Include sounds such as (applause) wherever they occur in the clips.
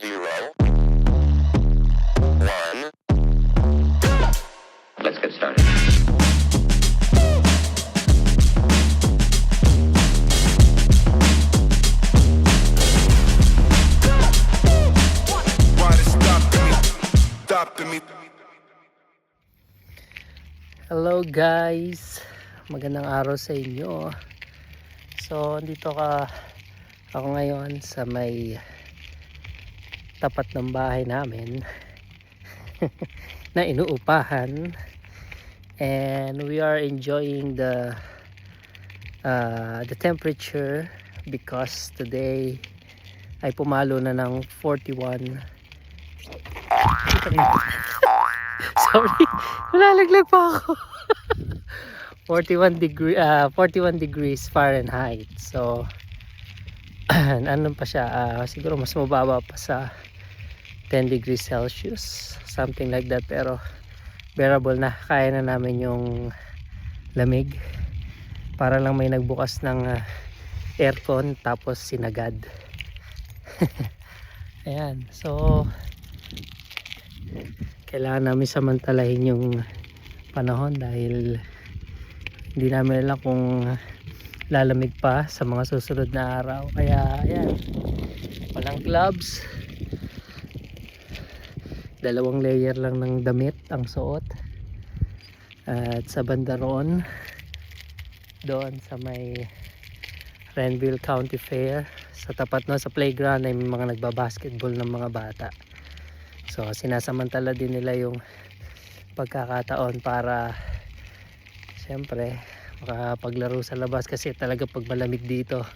zero, one. Let's get started. Hello guys, magandang araw sa inyo. So, dito ka ako ngayon sa may tapat ng bahay namin (laughs) na inuupahan and we are enjoying the uh, the temperature because today ay pumalo na ng 41 (laughs) sorry Nalalaglag pa ako. 41 degree ah 41 degrees Fahrenheit. So (clears throat) ano pa siya ah, siguro mas mababa pa sa 10 degrees Celsius, something like that pero bearable na. Kaya na namin yung lamig. Para lang may nagbukas ng ah, aircon tapos sinagad. (laughs) Ayan. So kailangan namin samantalahin yung panahon dahil hindi namin alam kung lalamig pa sa mga susunod na araw kaya ayan walang gloves dalawang layer lang ng damit ang suot at sa banda roon doon sa may Renville County Fair sa tapat no sa playground ay may mga nagbabasketball ng mga bata So sinasamantala din nila yung pagkakataon para siyempre makapaglaro sa labas kasi talaga pag malamig dito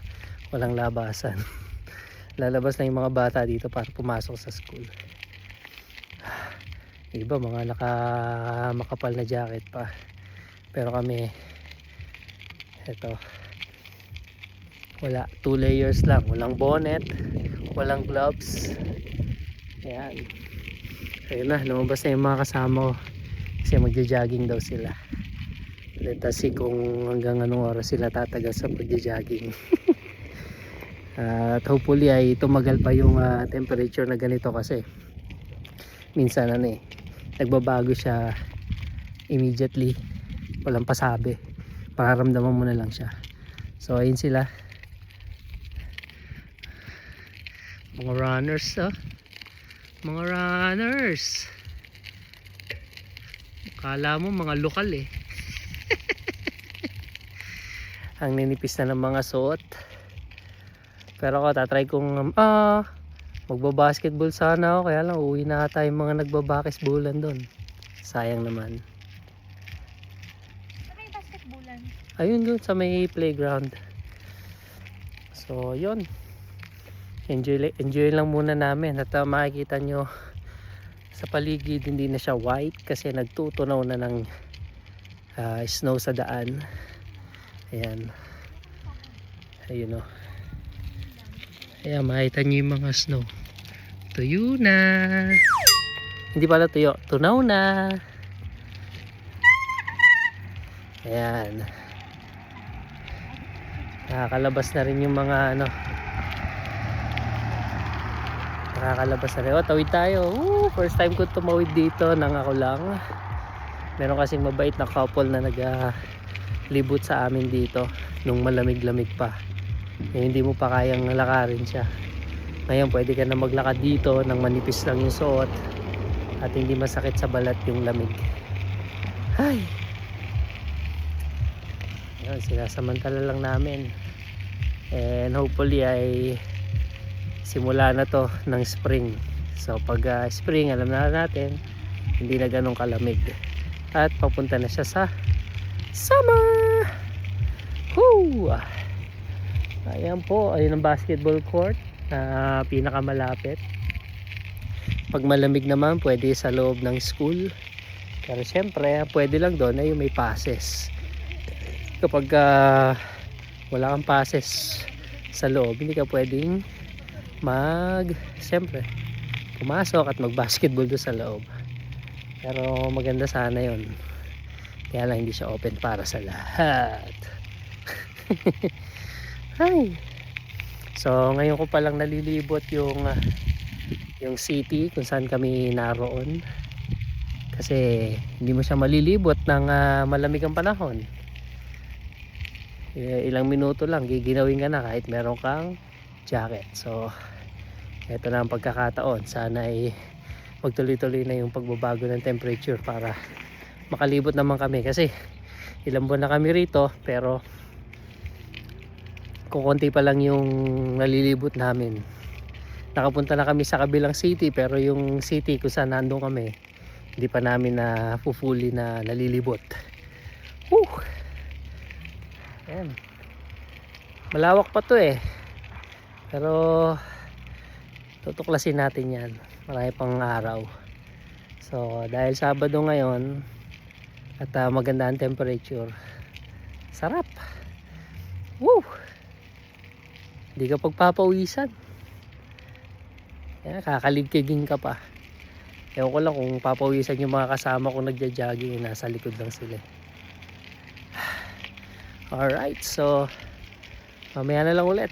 walang labasan. (laughs) Lalabas na yung mga bata dito para pumasok sa school. Iba mga naka makapal na jacket pa. Pero kami eto. Wala two layers lang. Walang bonnet walang gloves. Ayan. Ayun na lumabas na yung mga kasama ko. Kasi magja-jogging daw sila. Let us see kung hanggang anong oras sila tatagal sa pagja-jogging (laughs) at hopefully ay tumagal pa yung ah, temperature na ganito kasi. Minsan ano eh nagbabago siya immediately. Walang pasabi. Mararamdaman mo na lang siya. So ayun sila. Mga runners ah mga runners! Kala mo mga lokal eh. (laughs) Ang ninipis na ng mga suot. Pero ako tatry kong ah magbabasketball sana ako kaya lang uwi na ata yung mga nagbabakisbulan doon. Sayang naman. Sa may basketballan. ayun doon sa may playground. So yun. Enjoy, enjoy lang muna namin. At uh, makikita nyo sa paligid hindi na siya white kasi nagtutunaw na ng ah, snow sa daan. Ayan. Ayun o ayan makikita nyo yung mga snow tuyo na. Hindi pala tuyo. Tunaw na. Ayan. Nakakalabas na rin yung mga ano. Nakakalabas na rin. Oh tawid tayo. Woo! first time ko tumawid dito. Nang ako lang. Meron kasing mabait na couple na nag libot sa amin dito nung malamig-lamig pa. Eh, hindi mo pa kayang lakarin siya ngayon pwede ka na maglakad dito nang manipis lang yung suot at hindi masakit sa balat yung lamig. Ay! Yun sinasamantala lang namin. And hopefully ay simula na to ng spring. So pag ah, spring alam na natin hindi na ganun kalamig. At papunta na siya sa summer! Woo! ayan po ayun ang basketball court na pinakamalapit. Pag malamig naman pwede sa loob ng school. Pero syempre pwede lang doon ay yung may passes. Kapag ah, wala kang passes sa loob hindi ka pwedeng mag siyempre pumasok at mag basketball doon sa loob. Pero maganda sana yon kaya lang hindi siya open para sa lahat. (laughs) Ay. So ngayon ko palang nalilibot yung ah, yung city kung saan kami naroon. Kasi hindi mo siya malilibot ng ah, malamig ang panahon. Ilang minuto lang giginawin ka na kahit meron kang jacket. So, ito na ang pagkakataon. Sana ay magtuloy-tuloy na yung pagbabago ng temperature para makalibot naman kami. Kasi ilang buwan na kami rito pero kukunti pa lang yung nalilibot namin. Nakapunta na kami sa kabilang city pero yung city kung saan nandun kami hindi pa namin na fully na nalilibot. Whew! Ayan. Malawak pa to eh. Pero tutuklasin natin yan. Marami pang araw. So dahil Sabado ngayon at ah, maganda ang temperature. Sarap. Woo! Hindi ka pagpapawisan. Yan, kakaligkiging ka pa. Ewan ko lang kung papawisan yung mga kasama kong nagja-jogging, nasa likod lang sila. eh. (sighs) Alright, so mamaya na lang ulit.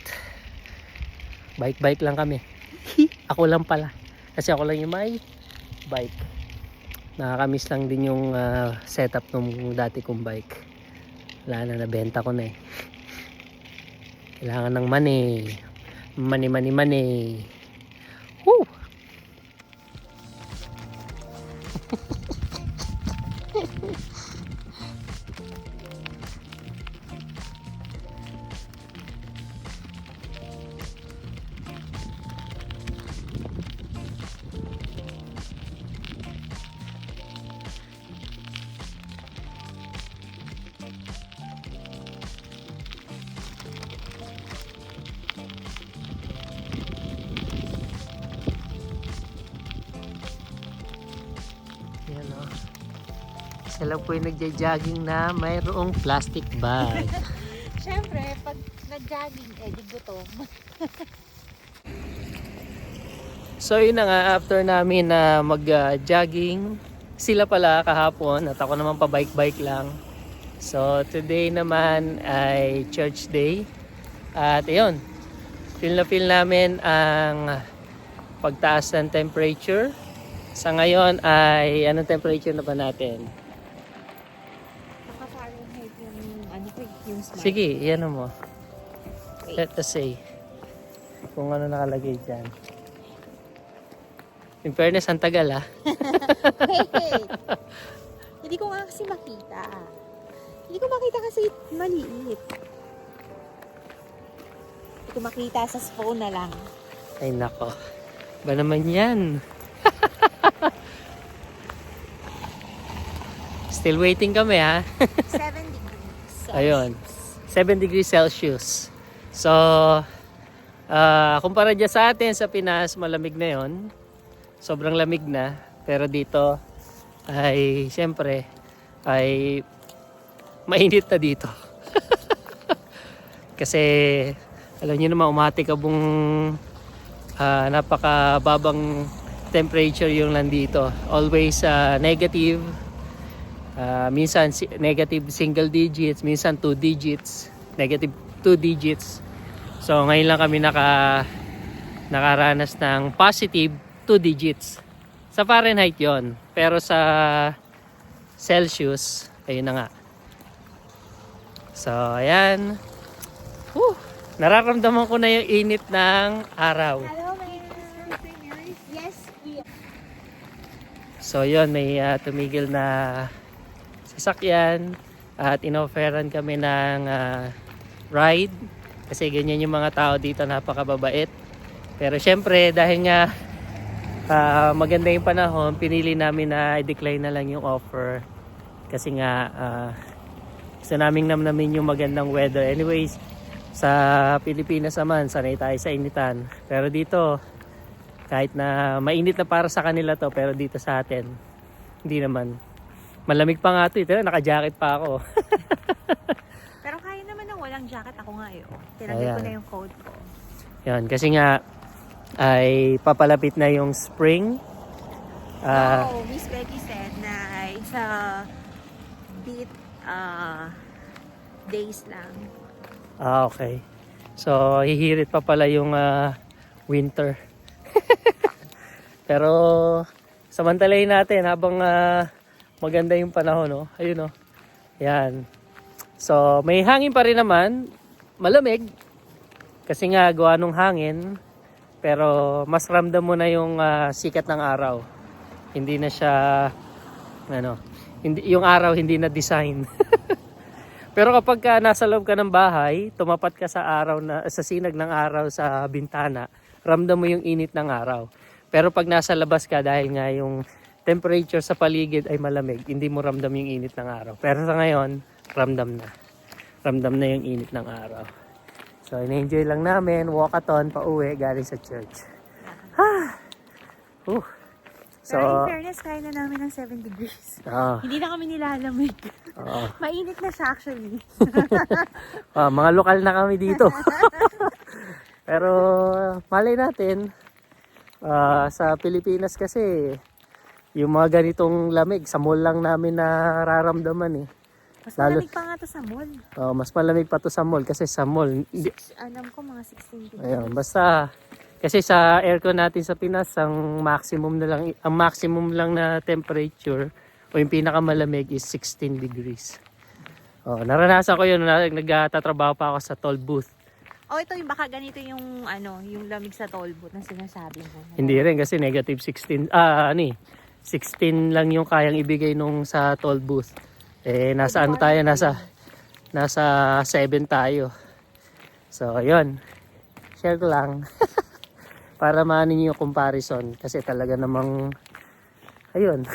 Bike-bike lang kami. (laughs) ako lang pala. Kasi ako lang yung may bike. Nakakamiss lang din yung ah, setup ng dati kong bike. Wala na, nabenta ko na eh. Kailangan ng money. Money, money, money. Woo! Sila po yung nagja-jogging na mayroong plastic bag. (laughs) Siyempre, pag nag-jogging, eh, di gutom. (laughs) so yun na nga, after namin na mag-jogging, sila pala kahapon at ako naman pa bike-bike lang. So today naman ay church day. At ayun, feel na feel namin ang pagtaas ng temperature. Sa ngayon ay anong temperature na ba natin? Baka Fahrenheit yung, ano ko, yung smart. Sige, yan mo. Wait. Let us say. Kung ano nakalagay dyan. In fairness, ang tagal ah. (laughs) Wait! (laughs) Hindi ko nga kasi makita. Hindi ko makita kasi maliit. Hindi ko makita sa phone na lang. Ay nako. Ba naman yan? (laughs) Still waiting kami ha. 7 degrees. Ayun. 7 degrees Celsius. So, ah kumpara dyan sa atin sa Pinas, malamig na yon. Sobrang lamig na. Pero dito, ay, siyempre, ay mainit na dito. (laughs) Kasi, alam niyo naman, umatikabong ah, napakababang temperature yung nandito. Always ah, negative. Ah, minsan negative single digits, minsan two digits, negative two digits. So ngayon lang kami naka nakaranas ng positive two digits. Sa Fahrenheit 'yon, pero sa Celsius, ayun na nga. So ayan. Whew, nararamdaman ko na yung init ng araw. Hello, ma'am. Yes, we So yun, may ah, tumigil na sasakyan at inofferan kami ng ah, ride kasi ganyan yung mga tao dito napakababait. Pero syempre dahil nga ah, maganda yung panahon, pinili namin na i-decline na lang yung offer kasi nga ah, gusto namin namnamin yung magandang weather. Anyways, sa Pilipinas naman, sanay tayo sa initan. Pero dito, kahit na mainit na para sa kanila to, pero dito sa atin, hindi naman. Malamig pa nga to, ito naka-jacket pa ako. (laughs) Pero kaya naman ng walang jacket ako nga eh. Oh. Tinagay ko na yung coat ko. Yan, kasi nga ay papalapit na yung spring. Ah, no, Miss Becky said na it's a bit uh, days lang. ah, okay. So, hihirit pa pala yung ah, winter. (laughs) Pero samantalayin natin habang ah, maganda yung panahon, no? Ayun, no? Yan. So, may hangin pa rin naman. Malamig. Kasi nga, gawa nung hangin. Pero, mas ramdam mo na yung ah, sikat ng araw. Hindi na siya, ano, hindi, yung araw hindi na design. (laughs) Pero kapag ka nasa loob ka ng bahay, tumapat ka sa araw na sa sinag ng araw sa bintana, ramdam mo yung init ng araw. Pero pag nasa labas ka dahil nga yung temperature sa paligid ay malamig, hindi mo ramdam yung init ng araw. Pero sa ngayon, ramdam na. Ramdam na yung init ng araw. So, in-enjoy lang namin, walkathon pa uwi galing sa church. Ah! Uh. So, Pero in fairness, kaya na namin ng 7 degrees. ah, Hindi na kami nilalamig. oo. (laughs) Mainit na siya actually. (laughs) Ah, mga lokal na kami dito. (laughs) Pero malay natin, ah, sa Pilipinas kasi, yung mga ganitong lamig, sa mall lang namin nararamdaman eh. Mas Lalo- malamig pa nga to sa mall. Oh, mas malamig pa to sa mall kasi sa mall, hindi, Alam ko mga 16 degrees. ayun, basta, kasi sa aircon natin sa Pinas, ang maximum na lang, ang maximum lang na temperature, o yung pinakamalamig is 16 degrees. Oh, naranasan ko yun, na- nagtatrabaho pa ako sa toll booth. Oh, ito yung baka ganito yung ano, yung lamig sa toll booth na sinasabi mo. Hindi rin kasi negative 16, ah ano eh, 16 lang yung kayang ibigay nung sa toll booth. Eh, nasa ano tayo, nasa, nasa 7 tayo. So, yun. Share ko lang. (laughs) Para maano niyo yung comparison. Kasi talaga namang, ayun. (laughs)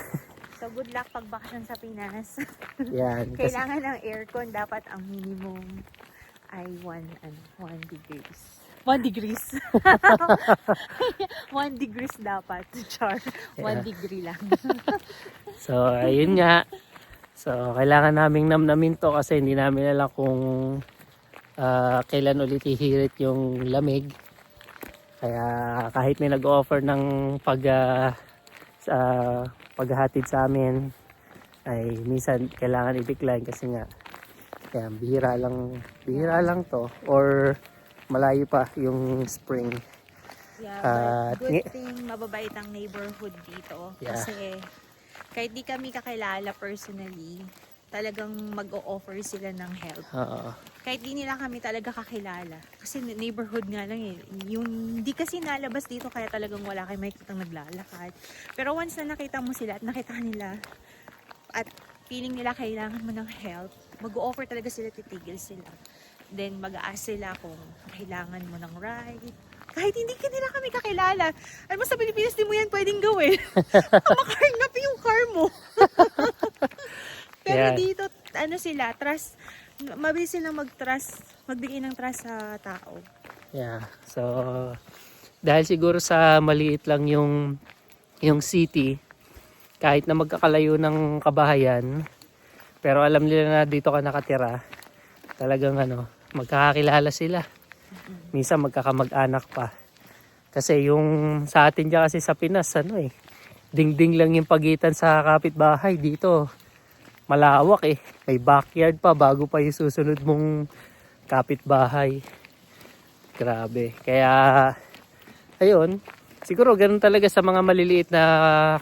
So good luck pag bakasyon sa Pinas. (laughs) Yan. Kasi, Kailangan ng aircon dapat ang minimum ay 1 ano, 1 degrees. 1 degrees. (laughs) 1 degrees dapat, char. 1 Yeah. degree lang. (laughs) so, ayun nga. So, kailangan naming namnamin to kasi hindi namin alam kung ah, kailan ulit hihirit yung lamig. Kaya kahit may nag-offer ng pag ah, sa paghahatid sa amin ay minsan kailangan i-decline kasi nga kaya bihira lang bihira lang to or malayo pa yung spring. Yeah, but good thing mababait ang neighborhood dito. Yeah. Kasi kahit di kami kakilala personally, talagang mag-o-offer sila ng help. Oo. Kahit di nila kami talaga kakilala. Kasi neighborhood nga lang eh. Yung di kasi nalabas dito kaya talagang wala kayo makikitang naglalakad. Pero once na nakita mo sila at nakita nila at feeling nila kailangan mo ng help, mag-o-offer talaga sila, titigil sila. Then mag-ask sila kung kailangan mo ng ride. Kahit hindi ka nila kami kakilala. Alam mo sa Pilipinas, di mo yan pwedeng gawin. (laughs) Makakarnap yung car mo. (laughs) Pero Yeah. dito, ano sila, trust, mabilis silang mag-trust, magbigay ng trust sa tao. Yeah. So dahil siguro sa maliit lang yung yung city kahit na magkakalayo ng kabahayan pero alam nila na dito ka nakatira talagang ano magkakakilala sila. Minsan magkakamag-anak pa. Kasi yung sa atin dyan kasi sa Pinas ano eh dingding lang yung pagitan sa kapitbahay. Dito malawak eh. May backyard pa bago pa yung susunod mong kapitbahay. Grabe. Kaya, ayun, siguro ganun talaga sa mga maliliit na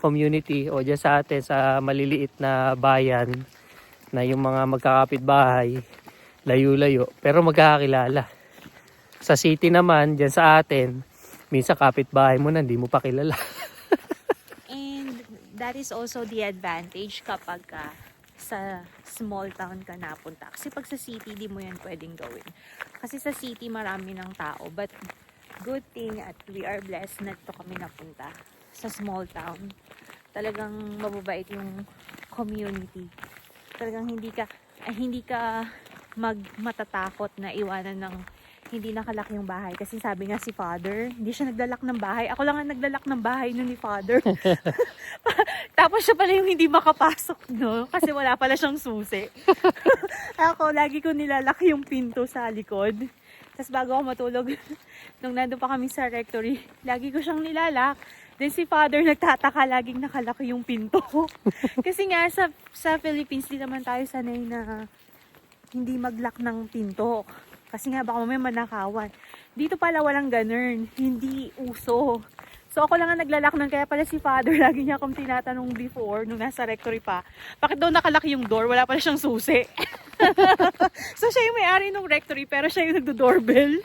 community o dyan sa atin, sa maliliit na bayan, na yung mga magkakapit bahay, layo-layo, pero magkakakilala. Sa city naman, dyan sa atin, minsan kapitbahay mo na, hindi mo pa kilala. (laughs) And that is also the advantage kapag ka sa small town ka napunta. Kasi pag sa city, di mo yan pwedeng gawin. Kasi sa city, marami ng tao. But good thing at we are blessed na ito kami napunta sa small town. Talagang mababait yung community. Talagang hindi ka, ay, hindi ka mag matatakot na iwanan ng hindi nakalak yung bahay. Kasi sabi nga si father, hindi siya naglalak ng bahay. Ako lang ang naglalak ng bahay nun ni father. (laughs) (laughs) Tapos siya pala yung hindi makapasok, no? Kasi wala pala siyang susi. (laughs) ako, lagi ko nilalak yung pinto sa likod. Tapos bago ako matulog, nung nandun pa kami sa rectory, lagi ko siyang nilalak. Then si father nagtataka, laging nakalaki yung pinto. Kasi nga sa, sa Philippines, di naman tayo sanay na hindi maglock ng pinto. Kasi nga baka mamaya manakawan. Dito pala walang ganun. Hindi uso. So ako lang ang naglalak nun, kaya pala si father, (laughs) lagi niya akong tinatanong before, nung nasa rectory pa, bakit daw nakalaki yung door, wala pala siyang susi. (laughs) so siya yung may-ari ng rectory, pero siya yung nagdo-doorbell. (laughs)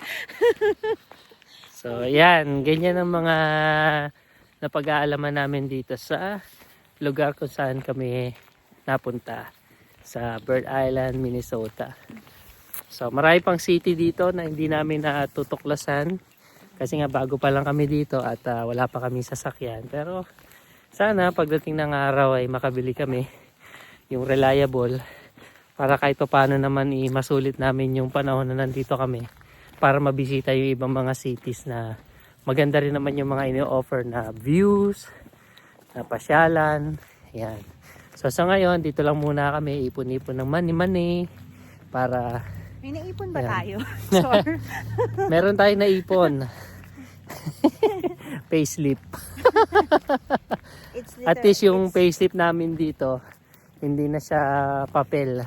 So, yan. Ganyan ang mga napag-aalaman namin dito sa lugar kung saan kami napunta sa Bird Island, Minnesota. So, marami pang city dito na hindi namin natutuklasan kasi nga bago pa lang kami dito at ah, wala pa kami sasakyan. Pero sana pagdating ng araw ay makabili kami yung reliable para kahit pa paano naman i masulit namin yung panahon na nandito kami para mabisita yung ibang mga cities na maganda rin naman yung mga ini-offer na views, na pasyalan. Yan. So sa ngayon, dito lang muna kami ipon-ipon ng money-money para May naipon ba Ayan. tayo? (laughs) Sure. meron tayong naipon. (laughs) payslip. (laughs) At least yung payslip namin dito, hindi na siya papel.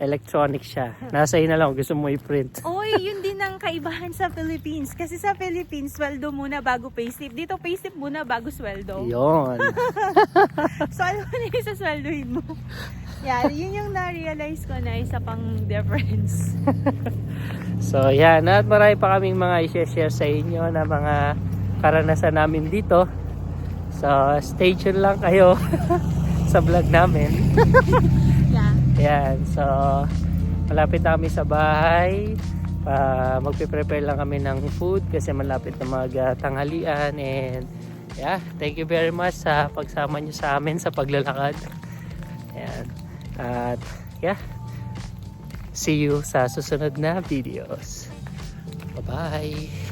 Electronic siya. Nasa na lang gusto mo i-print. Oy, yun din ang kaibahan sa Philippines. Kasi sa Philippines, sweldo muna bago payslip. Dito, payslip muna bago sweldo. Yon. (laughs) So, ano na yung sasweldohin mo? Yan, yun yung na-realize ko na isa pang difference. (laughs) So yan, at marami pa kaming mga i-share sa inyo na mga karanasan namin dito. So stay tuned lang kayo (laughs) sa vlog namin. Yeah. Yan, so malapit na kami sa bahay. Pa magpe-prepare lang kami ng food kasi malapit na magtanghalian and yeah, thank you very much sa pagsama nyo sa amin sa paglalakad. Yan. At yeah, see you sa susunod na videos. Bye-bye!